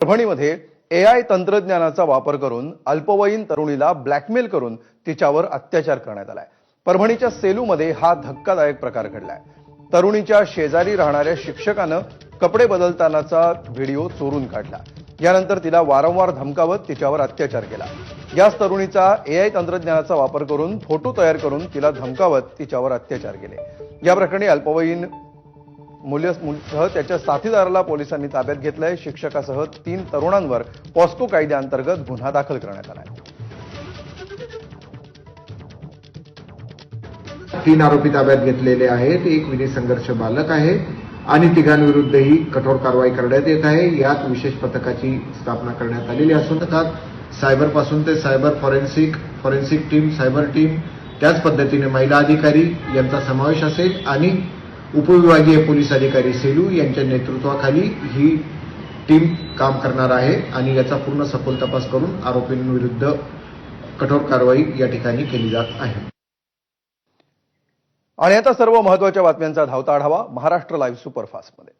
परभणीमध्ये AI तंत्रज्ञानाचा वापर करून अल्पवयीन तरुणीला ब्लॅकमेल करून तिच्यावर अत्याचार करण्यात आलाय. परभणीच्या सेलूमध्ये हा धक्कादायक प्रकार घडलाय. तरुणीच्या शेजारी राहणाऱ्या शिक्षकानं कपडे बदलतानाचा व्हिडिओ चोरून काढला. यानंतर तिला वारंवार धमकावत तिच्यावर अत्याचार केला. याच तरुणीचा एआय तंत्रज्ञानाचा वापर करून फोटो तयार करून तिला धमकावत तिच्यावर अत्याचार केले. या प्रकरणी अल्पवयीन मुलं सह त्याच्या साथीदाराला पोलिसांनी ताब्यात घेतलंय. शिक्षकासह तीन तरुणांवर पॉस्को कायद्याअंतर्गत गुन्हा दाखल करण्यात आला तीन आरोपी ताब्यात घेतलेले आहेत. एक विधी संघर्ष बालक आहे आणि तिघांविरुद्धही कठोर कारवाई करण्यात येत आहे. यात विशेष पथकाची स्थापना करण्यात आलेली असून त्यात सायबरपासून ते cyber forensic forensic team cyber team त्याच पद्धतीने महिला अधिकारी यांचा समावेश असेल आणि उपविभागीय पोलीस अधिकारी सेलू यांच्या नेतृत्वाखाली ही टीम काम करणार आहे आणि याचा पूर्ण सखोल तपास करून आरोपींविरुद्ध कठोर कारवाई या ठिकाणी केली जात आहे. आणि आता सर्व महत्त्वाच्या बातम्यांचा धावता आढावा महाराष्ट्र लाईव्ह सुपरफास्टमध्ये